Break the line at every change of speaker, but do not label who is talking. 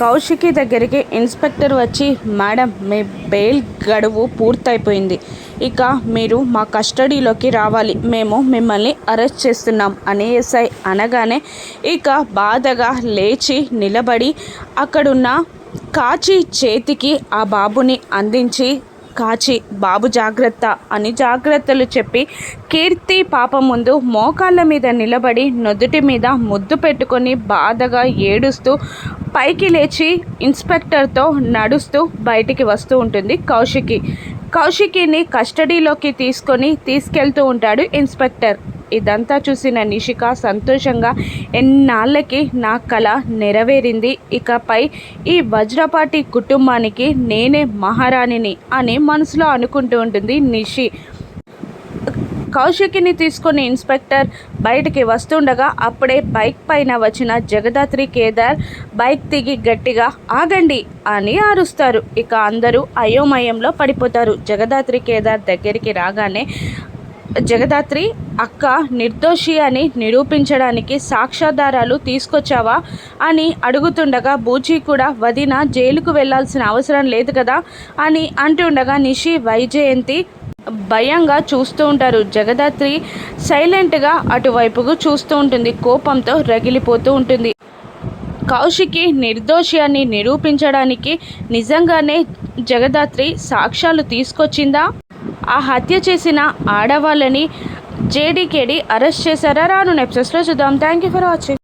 కౌశికి దగ్గరికి ఇన్స్పెక్టర్ వచ్చి మేడం మీ బెయిల్ గడువు పూర్తయిపోయింది. ఇక మీరు మా కస్టడీలోకి రావాలి. మేము మిమ్మల్ని అరెస్ట్ చేస్తున్నాం అని ఎస్ఐ అనగానే ఇక బాధగా లేచి నిలబడి అక్కడున్న కాచి చేతికి ఆ బాబుని అందించి కాచి బాబు జాగ్రత్త అని జాగ్రత్తలు చెప్పి కీర్తి పాప ముందు మోకాళ్ళ మీద నిలబడి నుదుటి మీద ముద్దు పెట్టుకొని బాధగా ఏడుస్తూ పైకి లేచి ఇన్స్పెక్టర్తో నడుస్తూ బయటికి వస్తూ ఉంటుంది కౌశికి. కౌశికిని కస్టడీలోకి తీసుకొని తీసుకెళ్తూ ఉంటాడు ఇన్స్పెక్టర్. ఇదంతా చూసిన నిషిక సంతోషంగా ఎన్నాళ్ళకి నా కళ నెరవేరింది. ఇకపై ఈ వజ్రపాటి కుటుంబానికి నేనే మహారాణిని అని మనసులో అనుకుంటూ ఉంటుంది నిషి. కౌశికిని తీసుకుని ఇన్స్పెక్టర్ బయటికి వస్తుండగా అప్పుడే బైక్ పైన వచ్చిన జగదాత్రి కేదార్ బైక్ దిగి గట్టిగా ఆగండి అని అరుస్తారు. ఇక అందరూ అయోమయంలో పడిపోతారు. జగదాత్రి కేదార్ దగ్గరికి రాగానే జగదాత్రి అక్క నిర్దోషి అని నిరూపించడానికి సాక్ష్యాధారాలు తీసుకొచ్చావా అని అడుగుతుండగా బూచి కూడా వదిన జైలుకు వెళ్ళాల్సిన అవసరం లేదు కదా అని అంటుండగా నిషి వైజయంతి భయంగా చూస్తూ ఉంటారు. జగదాత్రి సైలెంట్గా అటువైపుకు చూస్తూ ఉంటుంది. కోపంతో రగిలిపోతూ ఉంటుంది. కౌశికి నిర్దోషి అని నిరూపించడానికి నిజంగానే జగదాత్రి సాక్ష్యాలు తీసుకొచ్చిందా? ఆ హత్య చేసిన ఆడవాళ్ళని జేడీకేడీ అరెస్ట్ చేశారా? రాను నెప్సెస్లో చూద్దాం. Thank you for watching